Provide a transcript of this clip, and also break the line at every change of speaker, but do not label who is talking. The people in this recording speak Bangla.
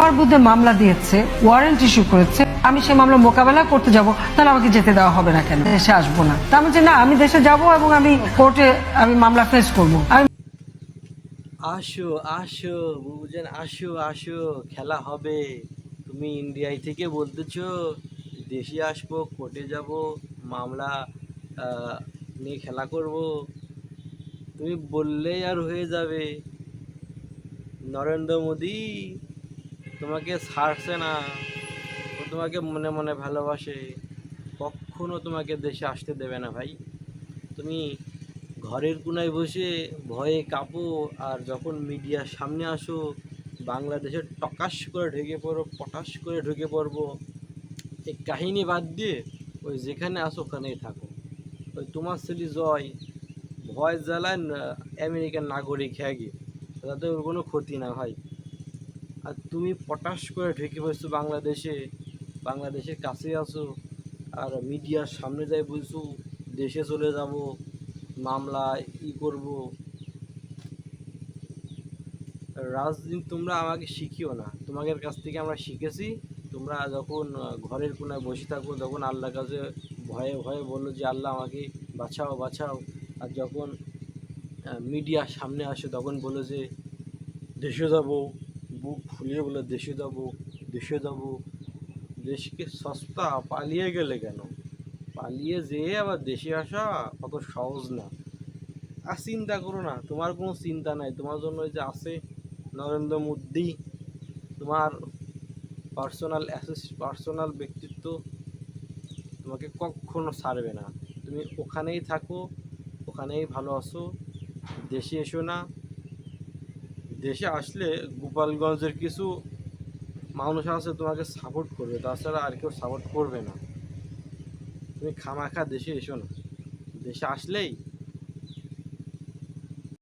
আমার বিরুদ্ধে মামলা দিয়েছে ওয়ারেন্ট ইস্যু করেছে, আমি সেই মামলা মোকাবেলা করতে যাব, তাহলে আমাকে যেতে দেওয়া হবে না কেন? দেশে আসব না। তার মানে না, আমি দেশে যাব এবং আমি কোর্টে আমি মামলা ফেস করব। আমি
আসো আসো বুঝেন আসো আসো, খেলা হবে। তুমি ইন্ডিয়ায় থেকে বলতেছো, দেশে আসব, কোর্টে যাব, মামলা নিয়ে খেলা করব। তুমি বললেই আর হয়ে যাবে। নরেন্দ্র মোদি তোমাকে ছাড়ছে না, ও তোমাকে মনে মনে ভালোবাসে, কখনো তোমাকে দেশে আসতে দেবে না ভাই। তুমি ঘরের কোনায় বসে ভয়ে কাঁপো আর যখন মিডিয়ার সামনে আসো বাংলাদেশে টকাশ করে ঢুকে পড়ো, পটাশ করে ঢুকে পড়ব, এই কাহিনী বাদ দিয়ে ওই যেখানে আসো ওখানেই থাকো। ওই তোমার ছেলে জয়, ভয় জ্বালায় আমেরিকার নাগরিক হ্যাঁ গিয়ে। তাতে ওর কোনো ক্ষতি না ভাই। আর তুমি পটাশ করে ঢেকে পড়ছো বাংলাদেশে, বাংলাদেশের কাছে আসো আর মিডিয়ার সামনে যাই বলছো, দেশে চলে যাব, মামলা, ই করব। রাজনীতি তোমরা আমাকে শিখিও না। তোমাদের কাছ থেকে আমরা শিখেছি। তোমরা যখন ঘরের কোনায় বসে থাকো, তখন আল্লাহর কাছে ভয়ে ভয়ে বলল যে, আল্লাহ আমাকে বাঁচাও বাঁচাও। আর যখন মিডিয়ার সামনে আসে, তখন বলো যে, দেশে যাব। বুক ফুলিয়ে বলে, দেশে যাব দেশে যাব। দেশকে সস্তা, পালিয়ে গেলে কেন? পালিয়ে যেয়ে আবার দেশে আসা অত সহজ না। আর চিন্তা করো না, তোমার কোনো চিন্তা নাই। তোমার জন্য যে আছে নরেন্দ্র মোদি, তোমার পার্সোনাল অ্যাসিস্ট পার্সোনাল ব্যক্তিত্ব, তোমাকে কখনো ছাড়বে না। তুমি ওখানেই থাকো, ওখানেই ভালো আছো, দেশে এসো না। দেশে আসলে গোপালগঞ্জের কিছু মানুষ আছে তোমাকে সাপোর্ট করবে, তাছাড়া আর কেউ সাপোর্ট করবে না। তুমি খামাখা দেশে এসো না। দেশে আসলেই